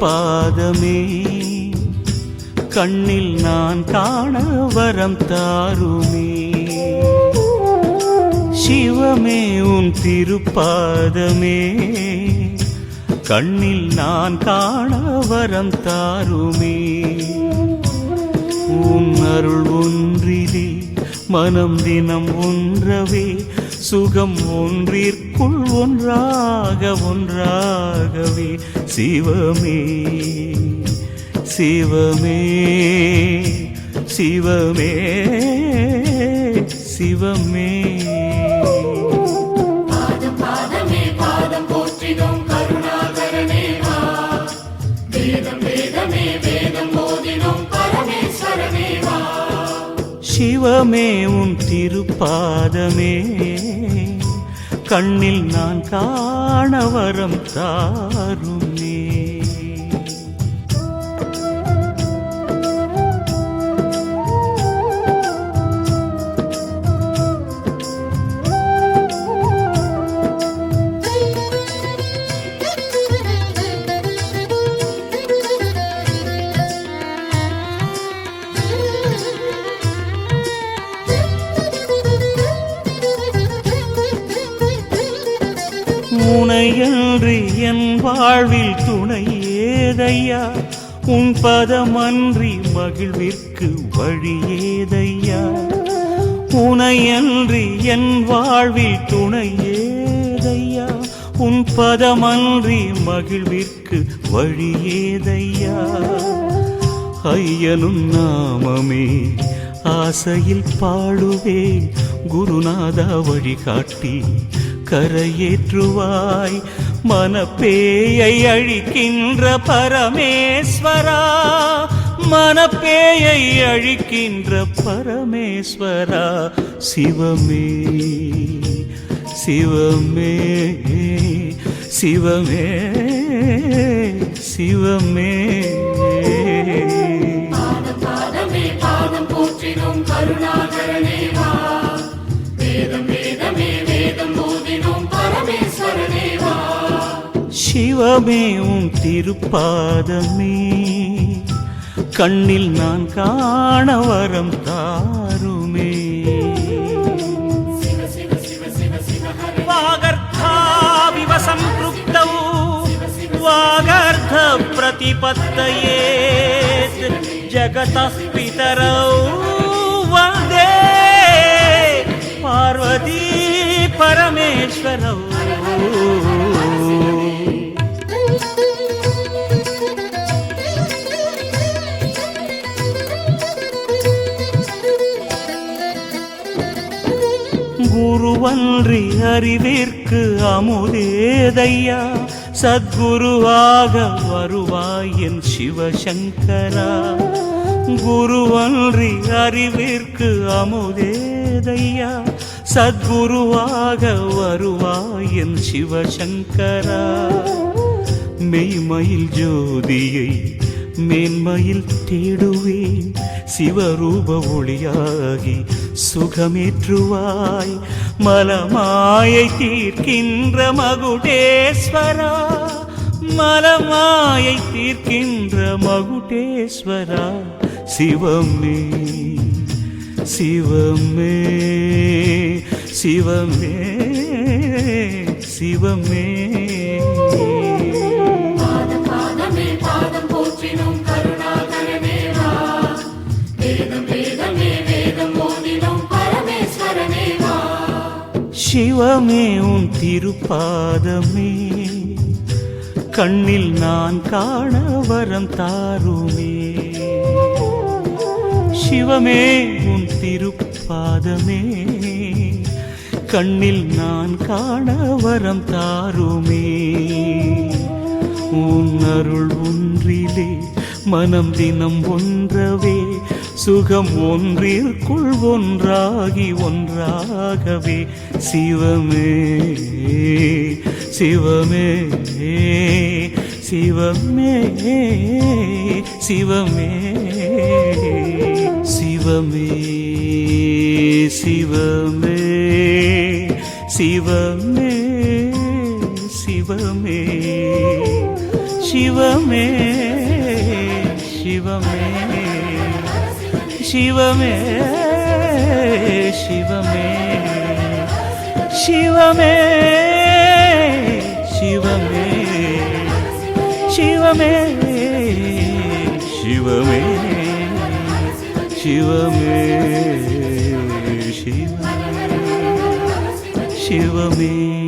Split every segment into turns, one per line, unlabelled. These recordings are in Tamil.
பாதமே. கண்ணில் நான் காண வரம் தாருமே. சிவமே உன் திருப்பாதமே. கண்ணில் நான் காண வரம் தாருமே. உன் அருள் ஒன்றிலே மனம் தினம் ஒன்றவே சுகம் ஒன்றிற்குள் ஒன்றாக ஒன்றாகவே. சிவமே சிவமே சிவமே சிவமே. சிவமே உன் திருப்பாதமே. கண்ணில் நான் காண வரம் தாருமே. உனையன்று என் வாழ்வில் துணை ஏதையா? உன் பதமன்றி மகிழ்விற்கு வழி ஏதையா? உனையன்றி என் வாழ்வில் துணை ஏதையா? உன் பதமன்றி மகிழ்விற்கு வழி ஏதையா? ஐயனும் நாமமே ஆசையில் பாடுவேன் குருநாதா வழிகாட்டி கரையேற்றுவாய். மனப்பேயை அழிக்கின்ற பரமேஸ்வரா. மனப்பேயை அழிக்கின்ற பரமேஸ்வரா. சிவமே சிவமே சிவமே சிவமே. தெய்வமே உம் திருப்பாதமே கண்ணில் நான் காண வரம் தாருமே సంపృప్తౌ ప్రతిపత్తయేత్ జగత పితరౌ వందే. పార్వతీ పరమేశ్వరౌ. அறிவிற்கு அமுதேதையா சத்குருவாக வருவாய் என் சிவசங்கரா. குருவன்றி அறிவிற்கு அமுதேதையா சத்குருவாக வருவாய் என் சிவசங்கரா. மெய்மயில் ஜோதியை மேன்மையில் தேடுவேன் சிவரூப ஒளியாகி சுகமேற்றுவாய். மலமாயை தீர்க்கின்ற மகுடேஸ்வரா. மலமாயை தீர்க்கின்ற மகுடேஸ்வரா. சிவமே சிவமே சிவமே சிவமே சிவமே உன் திருப்பாதமே. கண்ணில் நான் காண வரம் தாருமே. சிவமே உன் திருப்பாதமே. கண்ணில் நான் காண வரம் தாருமே. உன் அருள் ஒன்றிலே மனம் தினம் ஒன்றவே சுகம் ஒன்றிற்குள் ஒன்றாகி ஒன்றாகவே. சிவமே சிவமே சிவமே சிவமே சிவமே சிவமே சிவமே சிவமே சிவமே. சிவமே சிவமே சிவமே சிவமே சிவமே சிவமே சிவமே சிவமே சிவமே சிவமே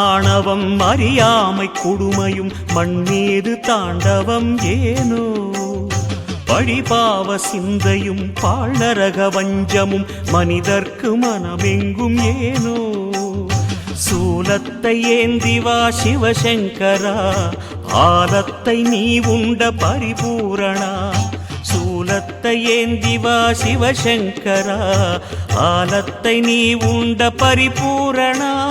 தாண்டவம் அறியாமை கொடுமையும் மண் மீது தாண்டவம் ஏனோ? பழிபாவ சிந்தையும் பாழரக வஞ்சமும் மனிதர்க்கு மனமெங்கும் ஏனோ? சூலத்தை ஏந்திவா சிவசங்கரா ஆலத்தை நீ உண்ட பரிபூரணா. சூலத்தை ஏந்திவா சிவசங்கரா ஆலத்தை நீ உண்ட பரிபூரணா.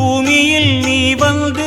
பூமியில் நீ வந்து